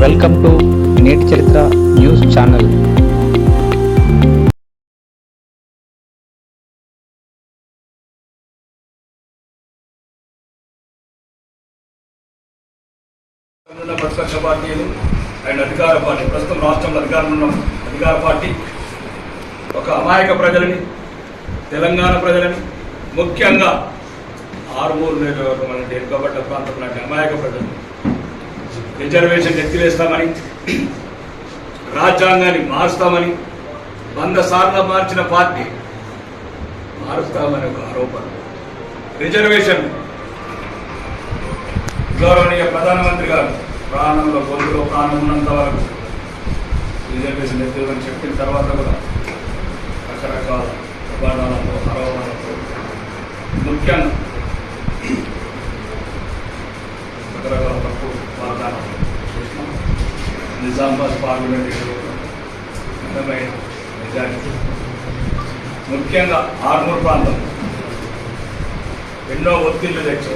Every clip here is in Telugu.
వెల్కమ్ టు నేటి చరిత్ర న్యూస్ ఛానల్. ప్రతిపక్ష పార్టీలు అండ్ అధికార పార్టీ ప్రస్తుతం రాష్ట్రంలో అధికారంలో ఉన్న అధికార పార్టీ ఒక అమాయక ప్రజలని తెలంగాణ ప్రజలని ముఖ్యంగా ఆరుమూరు నియోజకవర్గం అనేది ఎన్నుకోబడ్డ ప్రాంతం లాంటి అమాయక ప్రజలు రిజర్వేషన్ ఎత్తివేస్తామని రాజ్యాంగాన్ని మారుస్తామని వంద సార్లు మార్చిన పార్టీ మారుస్తామని ఒక ఆరోపణ. రిజర్వేషన్. గౌరవనీయ ప్రధానమంత్రి గారు ప్రాణంలో గొంతులో ప్రాణం ఉన్నంత వరకు రిజర్వేషన్ ఎత్తుదని చెప్పిన తర్వాత కూడా రకరకాల ప్రమాణాలతో ఆరోపణలతో ముఖ్యంగా వాగ్దానం చేసినాం నిజామాబాద్ పార్లమెంట్ అందమైన నిజానికి ముఖ్యంగా ఆర్మూర్ ప్రాంతం ఎన్నో ఒత్తిళ్ళు తెచ్చి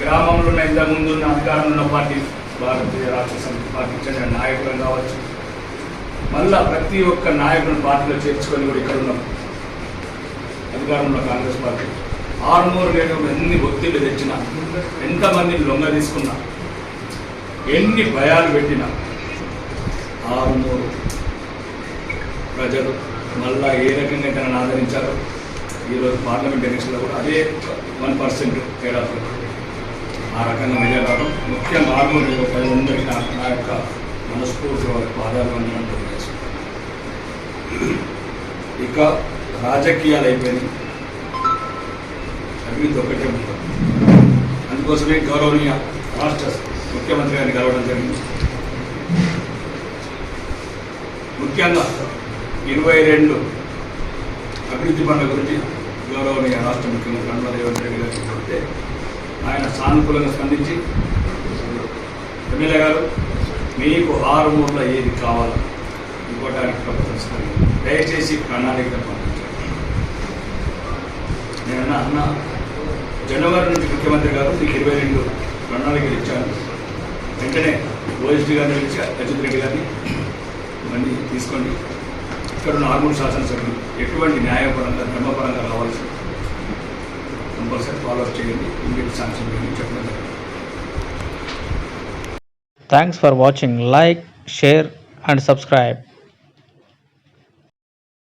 గ్రామంలో ఉన్న ఇంత ముందున్న అధికారంలో ఉన్న పార్టీ భారతీయ రాష్ట్ర సమితి పార్టీ చెందిన నాయకులను కావచ్చు. మళ్ళా ప్రతి ఒక్క నాయకులను పార్టీలో చేర్చుకొని కూడా ఇక్కడ ఉన్నాం అధికారంలో కాంగ్రెస్ పార్టీ. ఆరుమూరు నేను ఎన్ని ఒత్తిడి తెచ్చినా ఎంతమందిని లొంగ తీసుకున్నా ఎన్ని భయాలు పెట్టినా ఆరుమూరు ప్రజలు మళ్ళా ఏ రకంగా తనను ఆదరించారో ఈరోజు పార్లమెంట్ ఎన్నికల్లో కూడా అదే వన్ పర్సెంట్ తేడాతో ఆ రకంగా మెజార్ ముఖ్యంగా ఆర్మూర్ ప్రజలందరికీ నా నా యొక్క మనస్ఫూర్తి వారికి పాదాలు ఇక రాజకీయాలు అయిపోయినాయి. అభివృద్ధి ఒకటే ఉంటుంది. అందుకోసమే గౌరవనీయ రాష్ట్ర ముఖ్యమంత్రి గారిని కలవడం జరిగింది. ముఖ్యంగా ఇరవై రెండు అభివృద్ధి పనుల గురించి గౌరవనీయ రాష్ట్ర ముఖ్యమంత్రి అన్న రెడ్డి గారికి చెప్తే ఆయన సానుకూలంగా స్పందించి ఎమ్మెల్యే గారు మీకు ఆరు ఏది కావాలో ఇవ్వడానికి ప్రభుత్వం దయచేసి ప్రణాళిక పంపించండి నేను అన్నా, అన్న జనవరి నుంచి ముఖ్యమంత్రి గారు మీకు ఇరవై రెండు ప్రణాళికలు ఇచ్చాను వెంటనే ఓఎస్డీ గారిని పిలిచి అజిత్ రెడ్డి గారిని ఇవన్నీ తీసుకోండి. ఇక్కడ ఉన్న ఆర్మూర్ శాసనసభ్యులు ఎటువంటి న్యాయపరంగా ధర్మపరంగా రావాల్సి కంపల్సరీ ఫాలో చేయండి. ఇండియన్ శాంక్షన్ చేయండి చెప్పడం. Thanks for watching like share and subscribe.